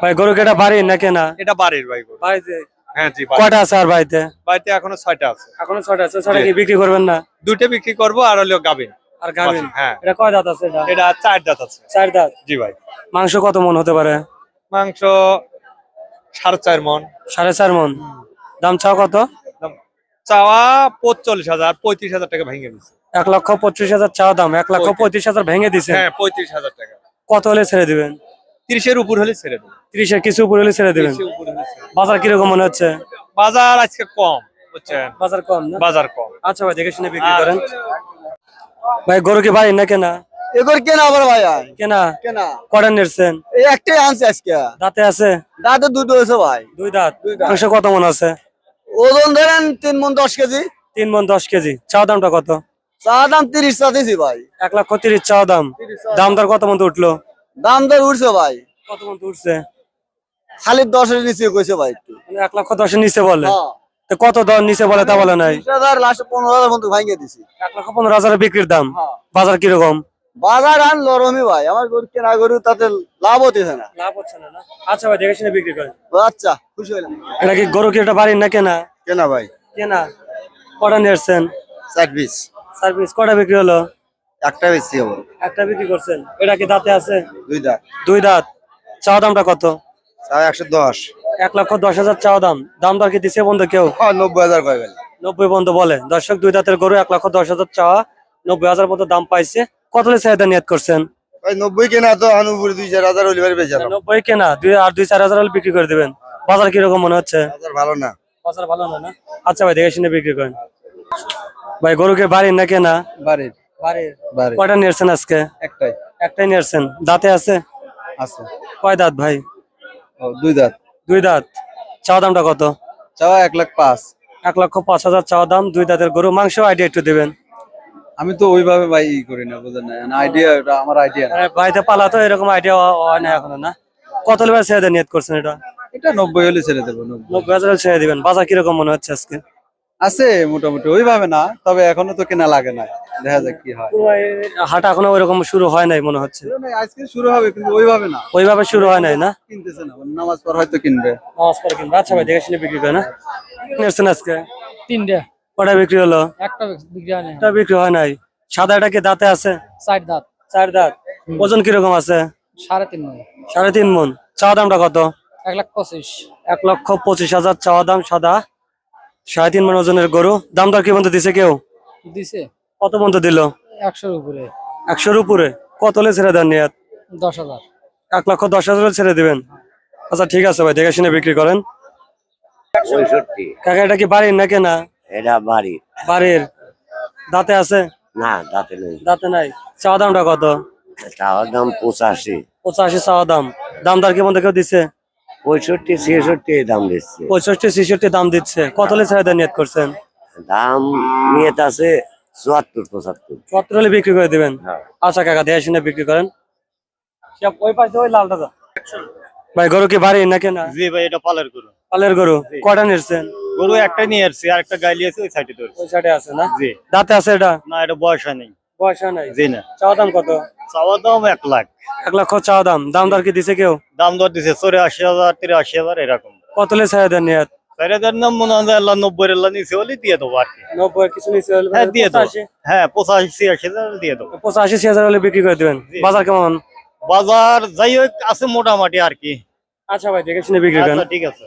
ভাই গরু কেটা বাড়ির না? কেনা এটা বাড়ির ভাই গরু। বাড়িতে? হ্যাঁ জি কয়টা আছে আর বাড়িতে? বাড়িতে এখনও ছয়টা আছে। এখনও ছয়টা আছে ছয়টা কি বিক্রি করবেন না? দুইটা বিক্রি করব আর হলো গাবিন আর গাবেন হ্যাঁ। এটা কয় দাঁত আছে এটা? এটা চার দাঁত আছে। চার দাঁত? জি ভাই। মাংস কত মন হতে পারে? মাংস সাড়ে চার মন। সাড়ে চার মন। দাম চাও কত? চাওয়া পঁয়তাল্লিশ হাজার পঁয়ত্রিশ হাজার টাকা ভেঙে দিচ্ছে এক লক্ষ পঁচিশ হাজার চাওয়া দাম এক লক্ষ পঁয়ত্রিশ হাজার ভেঙে দিছে। হ্যাঁ পঁয়ত্রিশ হাজার টাকা। কত হলে ছেড়ে দিবেন? তিরিশের উপর হলে ছেড়ে দেবো। তিরিশের কিছু উপর হলে ছেড়ে দিবেন। বাজার কীরকম মনে হচ্ছে? বাজার আজকে কম বুঝছেন? বাজার কম না? বাজার কম। আচ্ছা ভাই দেখে শুনে বিক্রি করেন। ভাই গরু কি বাড়ির না কেনা? এবার কেনা আবার ভাই কেনা? কেনা। কটা নিচ্ছেন এই একটাই আনছে আজকে। দাঁতে আছে? দাঁতে দুটো হয়েছে ভাই। দুই দাঁত। মাংস কত মন আছে? ওজন ধরেন তিন মন দশ কেজি। তিন মন দশ কেজি। চাওয়া দামটা কত? চা দাম তিরিশ ভাই। এক লক্ষ তিরিশ চাওয়া দাম। দাম দর কত মতো উঠল? দাম দর উঠছে ভাই। কত মতো উঠছে? খালি দশের নিচে কইছে ভাই একটু। মানে এক লক্ষ দশের নিচে বলে। হ্যাঁ। কত দর নিচে বলে তা বলে নাই? পনেরো হাজার মতো ভাঙিয়ে দিছি। এক লক্ষ পনেরো হাজারের বিক্রির দাম। হ্যাঁ। বাজার কীরকম? বাজার আন লরমি ভাই। আমার গরু কেনা গরু তাতে লাভ হতেছে না। লাভ হচ্ছে না আচ্ছা ভাই দেখে শুনে বিক্রি করেন। আচ্ছা খুশি হইলাম। এটা কি গরু কি এটা বাড়ির না কেনা? কেনা ভাই। কেনা। কটা নিয়েছেন পিস। সার্ভিস কটা বিক্রি হলো? একটা বেশি হব। একটা বিক্রি করছেন। এটা কি দাঁতে আছে? দুই দাঁত। দুই দাঁত। চাওয়া দামটা কত? চাও একশো দশ। এক লক্ষ দশ হাজার চাওয়া দাম। দাম দর কি দিছে বন্ধু কেউ? নব্বই হাজার কয় গেল নব্বই বন্ধু বলে। দর্শক দুই দাঁতের গরু এক লক্ষ দশ হাজার চাওয়া নব্বই হাজার মতো দাম পাইছে। কত চাহিদা নিয়ত করছেন? ভাই নব্বই কেনা তো অনুপুরে দুই চার হাজার হলে বেচে নব্বই কেনা দুই আর দুই চার হাজার হলে বিক্রি করে দিবেন। বাজার কীরকম মনে হচ্ছে? হাজার ভালো না। বাজার ভালো না না? আচ্ছা ভাই দেখে শুনে বিক্রি করেন। ভাই গরুকে বাড়ির না কেনা? বাড়ির। কয়টা নিয়েছেন আজকে? একটাই। একটাই নিয়েছেন। দাঁতে আছে? আছে। কয় দাঁত ভাই? ও দুই দাঁত। দুই দাঁত। চাওয়া দামটা কত? চাওয়া এক লাখ পাঁচ। এক লক্ষ পাঁচ হাজার চাওয়া দাম দুই দাঁতের গরু। মাংস আইডিয়া একটু দিবেন। আমি তো ওইভাবে ভাই ই করি না বুঝেন না? আইডিয়া এটা আমার আইডিয়া না। মানে বাড়িতে পালা তো এরকম আইডিয়া হয় না এখনও না? কত লেবার ছেড়ে দেন নিয়ত করছেন এটা? এটা নব্বই হলে ছেড়ে দেবো নব্বই। হাজার ছেড়ে দিবেন। বাজার কীরকম মনে হচ্ছে আজকে? আছে মোটামুটি ওইভাবে না তবে এখনও তো কেনা লাগে না দেখা যাক কি হয়। হাট এখনও ওইরকম শুরু হয় নাই মনে হচ্ছে। আজকে শুরু হবে কিন্তু ওইভাবে না। ওইভাবে শুরু হয় নাই না? কিনতেছে না নামাজ পর হয়তো কিনবে। নামাজ পড়ে কিনবে। আচ্ছা ভাই দেখে শুনে বিক্রি করে না? নিয়েছেন আজকে? তিনটে। কটা বিক্রি হলো? একটা বিক্রি হয় না একটা বিক্রি হয় নাই। সাদা এটা কি দাঁতে আছে? চার দাঁত। চার দাঁত। ওজন কীরকম আছে? সাড়ে তিন মন। সাড়ে তিন মন। চাওয়া দামটা কত? এক লাখ পঁচিশ। এক লক্ষ পঁচিশ হাজার চাওয়া দাম সাদা। সাড়ে তিন মন ওজনের গরু। দাম দর কি বন্ধু দিছে কেউ? দিছে। কত বন্ধু দিল? একশোর উপরে। একশোর উপরে। কত হলে ছেড়ে দেন নিয়াত? দশ হাজার। এক লক্ষ দশ হাজার ছেড়ে দিবেন। আচ্ছা ঠিক আছে ভাই দেখে শুনে বিক্রি করেন। পঁয়ষট্টি। কাকা এটা কি বাড়ির না? কেনা এটা বাড়ি বাড়ির। দাঁতে আছে? না তাতে নেই। দাঁতে নাই। চাওয়া দামটা কত? চাওয়ার দাম পঁচাশি। পঁচাশি চাওয়া দাম। দাম দর কি বন্ধু কেউ দিচ্ছে পঁয়ষট্টি ছেষট্টি দাম দিচ্ছে। পঁয়ষট্টি ছেষট্টি দাম দিচ্ছে। কত হলে ছেড়ে নিয়ত করছেন? দাম নিয়ে আছে চুয়াত্তর পঁচাত্তর। সত্তর হলে বিক্রি করে দিবেন? হ্যাঁ। আচ্ছা কাকা দেখে শুনে বিক্রি করেন। ওই পাশে ওই লালটা ভাই গরু কি বাড়ি না? কেনা জি ভাই এটা পালের গরু। পালের গরু। কটা নিচ্ছেন গরু একটা নিয়ে আসছি আর একটা গাইলি আছে ওই সাইডে ধরছি। ওই সাইডে আছে না? জি। দাঁতে আছে এটা? না এটা বয়স হয় নাই। বয়স হয় নাই? জি না। চাওয়া দাম কত? চাওয়ার দাম এক লাখ। এক লক্ষ চাওয়া দাম। দাম দর কি দিছে কেউ? দাম দর দিছে চৌরে আশি হাজার তিরাশি হাজার এরকম। কত দেন নিয়ত? নাম মনে হয় আল্লাহ নব্বই আল্লাহ নিচে হলে দিয়ে দেবো আর কি। নব্বই কিছু নিচে হলে হ্যাঁ দিয়ে দেবো। হ্যাঁ পঁচাশি ছিয়াশি হাজার দিয়ে দেবো। পঁচাশি ছিয়াশি হাজার হলে বিক্রি করে দিবেন। বাজার কেমন? বাজার যাই হোক আছে মোটামুটি আর কি। আচ্ছা ভাই দেখে শুনে বিক্রি করেন। আচ্ছা ঠিক আছে।